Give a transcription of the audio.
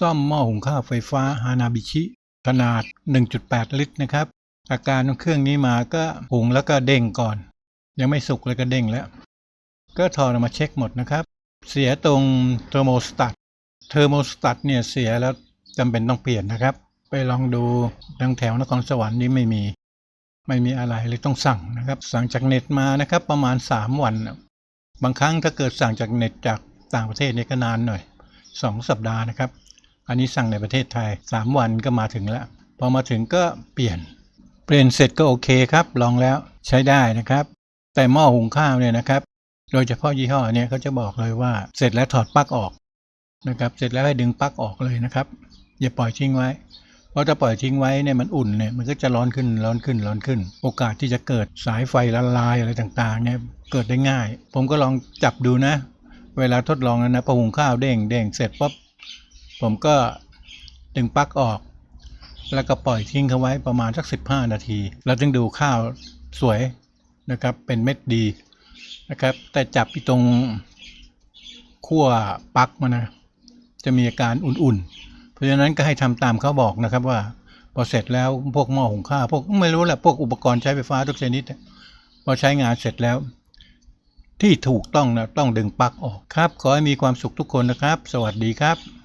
ซ่อมหม้อหุงข้าวไฟฟ้าฮานาบิชิ ขนาด 1.8 ลิตรนะครับ อาการของเครื่องนี้มาก็หุงแล้วก็เด้งก่อน ยังไม่สุกเลยก็เด้งแล้ว ก็ถอดออกมาเช็คหมดนะครับ เสียตรงเทอร์โมสตัตเทอร์โมสตัตเนี่ยเสียแล้วจำเป็นต้องเปลี่ยนนะครับ ไปลองดูทางแถวนครสวรรค์นี้ไม่มี ไม่มีอะไรเลยต้องสั่งนะครับ สั่งจากเน็ตมานะครับประมาณ 3 วัน บางครั้งถ้าเกิดสั่งจากเน็ตจากต่างประเทศเนี่ยก็นานหน่อย 2 สัปดาห์นะครับ อันนี้สั่งในประเทศไทย 3 วันก็มาถึงแล้ว พอมาถึงก็เปลี่ยน เปลี่ยนเสร็จก็โอเคครับ ลองแล้วใช้ได้นะครับ แต่หม้อหุงข้าวเนี่ยนะครับ โดยเฉพาะยี่ห้อเนี่ยเขาจะบอกเลยว่าเสร็จแล้วถอดปลั๊กออกนะครับ เสร็จแล้วให้ดึงปลั๊กออกเลยนะครับ อย่าปล่อยทิ้งไว้ เพราะถ้าปล่อยทิ้งไว้เนี่ยมันอุ่นเนี่ยมันก็จะร้อนขึ้นร้อนขึ้นร้อนขึ้น โอกาสที่จะเกิดสายไฟละลายอะไรต่างๆเนี่ยเกิดได้ง่าย ผมก็ลองจับดูนะ เวลาทดลองนะนะพอหุงข้าวเด้งเด้งเสร็จปุ๊บ ผมก็ดึงปลั๊กออก แล้วก็ปล่อยทิ้งเขาไว้ประมาณสัก 15 นาทีแล้วถึงดูข้าวสวยนะครับ เป็นเม็ดดีนะครับ แต่จับอีตรงขั้วปลั๊กมันนะจะมีอาการอุ่นๆ เพราะฉะนั้นก็ให้ทำตามเขาบอกนะครับว่า พอเสร็จแล้วพวกหม้อหุงข้าวพวกไม่รู้แหละพวกอุปกรณ์ใช้ไฟฟ้าทุกชนิดพอใช้งานเสร็จแล้ว ที่ถูกต้องนะต้องดึงปลั๊กออกครับ ขอให้มีความสุขทุกคนนะครับ สวัสดีครับ